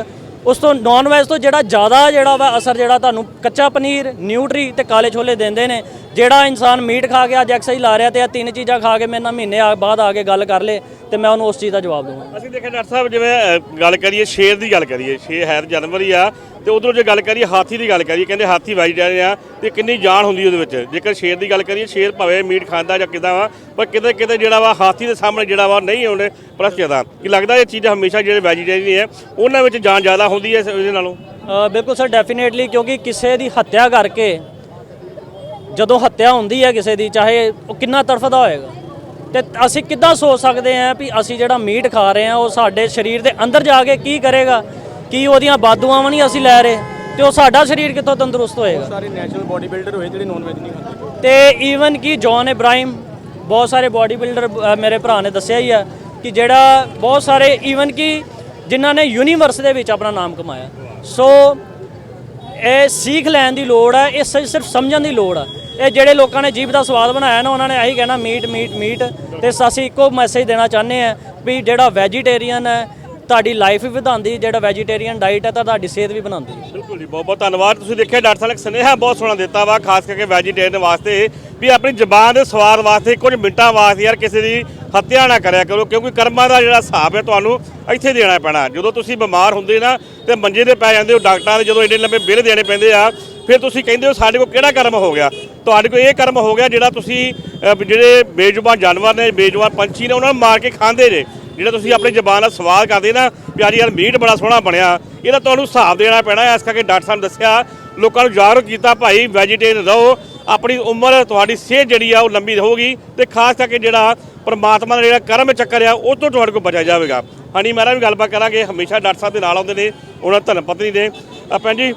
Speaker 1: ਉਸ ਤੋਂ ਨਾਨ ਵੈਜ ਤੋਂ ਜਿਹੜਾ ਜ਼ਿਆਦਾ ਜਿਹੜਾ ਵਾ ਅਸਰ ਜਿਹੜਾ ਤੁਹਾਨੂੰ ਕੱਚਾ ਪਨੀਰ, ਨਿਊਟਰੀ ਤੇ ਕਾਲੇ ਛੋਲੇ ਦਿੰਦੇ ਨੇ, ਜਿਹੜਾ ਇਨਸਾਨ ਮੀਟ ਖਾ ਕੇ ਅੱਜ ਐਕਸਰਸਾਈਜ਼ ਲਾ ਰਿਹਾ ਤੇ ਆ ਤਿੰਨ ਚੀਜ਼ਾਂ ਖਾ ਕੇ ਮੇਰੇ ਨਾਲ ਮਹੀਨੇ ਆ- ਬਾਅਦ ਆ ਕੇ ਗੱਲ ਕਰ ਲੇ ਤੇ ਮੈਂ ਉਹਨੂੰ ਉਸ ਚੀਜ਼ ਦਾ ਜਵਾਬ ਦਊਂਗਾ।
Speaker 4: ਅਸੀਂ ਦੇਖਿਆ ਡਾਕਟਰ ਸਾਹਿਬ, ਜਿਵੇਂ ਗੱਲ ਕਰੀਏ, ਸ਼ੇਰ ਦੀ ਗੱਲ ਕਰੀਏ, ਸ਼ੇਰ ਹੈ ਤਾਂ ਜਾਨਵਰ ਹੀ ਆ ਤੇ ਉਧਰੋਂ ਜੇ ਗੱਲ ਕਰੀਏ ਹਾਥੀ ਦੀ ਗੱਲ ਕਰੀਏ, ਕਹਿੰਦੇ ਹਾਥੀ ਵੈਜੀਟੇਰੀਅਨ ਆ ਤੇ ਕਿੰਨੀ ਜਾਨ ਹੁੰਦੀ ਉਹਦੇ ਵਿੱਚ। ਜੇਕਰ ਸ਼ੇਰ ਦੀ ਗੱਲ ਕਰੀਏ, ਸ਼ੇਰ ਭਾਵੇਂ ਮੀਟ ਖਾਂਦਾ ਜਾਂ ਕਿਦਾਂ ਵਾ, ਪਰ ਕਿਤੇ ਕਿਤੇ ਜਿਹੜਾ ਵਾ ਹਾਥੀ ਦੇ ਸਾਹਮਣੇ ਜਿਹੜਾ ਵਾ ਨਹੀਂ ਉਹਨੇ ਪ੍ਰਸ ਜ਼ਿਆਦਾ ਕਿ ਲੱਗਦਾ ਇਹ ਚੀਜ਼ ਹਮੇਸ਼ਾ ਜਿਹੜੇ ਵੈਜੀਟੇਰੀਅਨ ਹੈ ਉਹਨਾਂ ਵਿੱਚ ਜਾਨ ਜ਼ਿਆਦਾ ਹੁੰਦੀ ਹੈ ਇਹਦੇ ਨਾਲੋਂ?
Speaker 1: ਬਿਲਕੁਲ ਸਰ ਡੈਫੀਨੇਟਲੀ ਕਿਉਂਕਿ ਕਿਸੇ ਦੀ ਹੱਤਿਆ ਕਰਕੇ ਜਦੋਂ ਹੱਤਿਆ ਹੁੰਦੀ ਹੈ ਕਿਸੇ ਦੀ, ਚਾਹੇ ਉਹ ਕਿੰਨਾ ਤੜਫਦਾ ਹੋਏਗਾ, ਤੇ ਅਸੀਂ ਕਿੱਦਾਂ ਸੋਚ ਸਕਦੇ ਹਾਂ ਵੀ ਅਸੀਂ ਜਿਹੜਾ ਮੀਟ ਖਾ ਰਹੇ ਹਾਂ, ਉਹ ਸਾਡੇ ਸਰੀਰ ਦੇ ਅੰਦਰ ਜਾ ਕੇ ਕੀ ਕਰੇਗਾ? ਕੀ ਉਹਦੀਆਂ ਬਾਦੂਆਵਾਂ ਨਹੀਂ ਅਸੀਂ ਲੈ ਰਹੇ ਤੇ ਉਹ ਸਾਡਾ ਸਰੀਰ ਕਿੱਥੋਂ ਤੰਦਰੁਸਤ ਹੋਏਗਾ?
Speaker 3: ਸਾਰੇ ਨੈਚੁਰਲ ਬੋਡੀ ਬਿਲਡਰ ਹੋਏ ਜਿਹੜੇ ਨੌਨ ਵੈਜ ਨਹੀਂ ਖਾਂਦੇ।
Speaker 1: ਤੇ ਈਵਨ ਕਿ ਜੌਨ ਇਬਰਾਹਿਮ ਬਹੁਤ ਸਾਰੇ ਬਾਡੀ ਬਿਲਡਰ ਮੇਰੇ ਭਰਾ ਨੇ ਦੱਸਿਆ ਹੀ ਆ ਕਿ ਜਿਹੜਾ ਬਹੁਤ ਸਾਰੇ ਈਵਨ ਕਿ ਜਿਨ੍ਹਾਂ ਨੇ ਯੂਨੀਵਰਸ ਦੇ ਵਿੱਚ ਆਪਣਾ ਨਾਮ ਕਮਾਇਆ। ਸੋ ਇਹ ਸਿੱਖ ਲੈਣ ਦੀ ਲੋੜ ਹੈ ਇਹ ਸਿਰਫ ਸਮਝਣ ਦੀ ਲੋੜ ਹੈ ਇਹ ਜਿਹੜੇ ਲੋਕਾਂ ਨੇ ਜੀਭ ਦਾ ਸਵਾਦ ਬਣਾਇਆ ਨਾ ਉਹਨਾਂ ਨੇ ਇਹੀ ਕਹਿਣਾ ਮੀਟ ਮੀਟ ਮੀਟ। ਤੇ ਅਸੀਂ ਇੱਕੋ ਮੈਸੇਜ ਦੇਣਾ ਚਾਹੁੰਦੇ ਆ ਵੀ ਜਿਹੜਾ ਵੈਜੀਟੇਰੀਅਨ ਹੈ ਤੁਹਾਡੀ ਲਾਈਫ ਵੀ ਵਧਾਉਂਦੀ, ਜਿਹੜਾ ਵੈਜੀਟੇਰੀਅਨ ਡਾਈਟ ਹੈ ਤਾਂ ਤੁਹਾਡੀ ਸਿਹਤ ਵੀ ਬਣਾਉਂਦੀ। ਹੈ
Speaker 4: ਬਿਲਕੁਲ ਜੀ ਬਹੁਤ ਬਹੁਤ ਧੰਨਵਾਦ। ਤੁਸੀਂ ਦੇਖਿਆ, ਡਾਕਟਰ ਸਾਹਿਬ ਨੇ ਸੁਨੇਹਾ ਬਹੁਤ ਸੋਹਣਾ ਦਿੱਤਾ ਵਾ, ਖਾਸ ਕਰਕੇ ਵੈਜੀਟੇਰੀਅਨ ਵਾਸਤੇ, ਵੀ ਆਪਣੀ ਜ਼ਬਾਨ ਦੇ ਸਵਾਦ ਵਾਸਤੇ ਕੁਝ ਮਿੰਟਾਂ ਵਾਸਤੇ ਯਾਰ ਕਿਸੇ ਦੀ ਹੱਤਿਆ ਨਾ ਕਰਿਆ ਕਰੋ, ਕਿਉਂਕਿ ਕਰਮਾਂ ਦਾ ਜਿਹੜਾ ਹਿਸਾਬ ਹੈ, ਤੁਹਾਨੂੰ ਇੱਥੇ ਦੇਣਾ ਪੈਣਾ। ਜਦੋਂ ਤੁਸੀਂ ਬਿਮਾਰ ਹੁੰਦੇ ਨਾ, ਤੇ ਮੰਜੇ ਤੇ ਪੈ ਜਾਂਦੇ ਹੋ, ਡਾਕਟਰਾਂ ਦੇ ਜਦੋਂ ਇੰਨੇ ਲੰਬੇ ਬਿੱਲ ਦੇਣੇ ਪੈਂਦੇ ਆ, ਫਿਰ ਤੁਸੀਂ ਕਹਿੰਦੇ ਹੋ, ਸਾਡੇ ਕੋਲ ਕਿਹੜਾ ਕਰਮ ਹੋ ਗਿਆ? ਤੁਹਾਡੇ ਕੋਲ ਇਹ ਕਰਮ ਹੋ ਗਿਆ, ਜਿਹੜਾ ਤੁਸੀਂ ਜਿਹੜੇ ਬੇਜ਼ੁਬਾਨ ਜਾਨਵਰ ਨੇ, ਬੇਜ਼ੁਬਾਨ ਪੰਛੀ ਨੇ, ਉਹਨਾਂ ਨੂੰ ਮਾਰ ਕੇ ਖਾਂਦੇ ਜੇ ਜਿਹੜਾ ਤੁਸੀਂ ਆਪਣੀ ਜ਼ਬਾਨ ਨਾਲ ਸਵਾਲ ਕਰਦੇ ਨਾ ਪਿਆਰੀ ਯਾਰ ਮੀਟ ਬੜਾ ਸੋਹਣਾ ਬਣਿਆ, ਇਹਦਾ ਤੁਹਾਨੂੰ ਹਿਸਾਬ ਦੇਣਾ ਪੈਣਾ, ਇਸ ਕਰਕੇ ਡਾਕਟਰ ਸਾਹਿਬ ਨੇ ਦੱਸਿਆ, ਲੋਕਾਂ ਨੂੰ ਜਾਗਰੂਕ ਕੀਤਾ, ਭਾਈ ਵੈਜੀਟੇਰੀਅਨ ਰਹੋ, ਆਪਣੀ ਉਮਰ, ਤੁਹਾਡੀ ਸਿਹਤ ਜਿਹੜੀ ਆ ਉਹ ਲੰਬੀ ਹੋਊਗੀ ਤੇ ਖਾਸ ਕਰਕੇ ਜਿਹੜਾ ਪਰਮਾਤਮਾ ਦਾ ਜਿਹੜਾ ਕਰਮ ਚੱਕਰ ਆ, ਉਹ ਤੋਂ ਤੁਹਾਡੇ ਕੋਲ ਬਚਿਆ ਜਾਵੇਗਾ। ਹਾਂਜੀ ਮੈਂ ਵੀ ਗੱਲਬਾਤ ਕਰਾਂਗੇ, ਹਮੇਸ਼ਾ ਡਾਕਟਰ ਸਾਹਿਬ ਦੇ ਨਾਲ ਆਉਂਦੇ ਨੇ, ਉਹਨਾਂ ਧਰਮ ਪਤਨੀ ਦੇ ਭੈਣ ਜੀ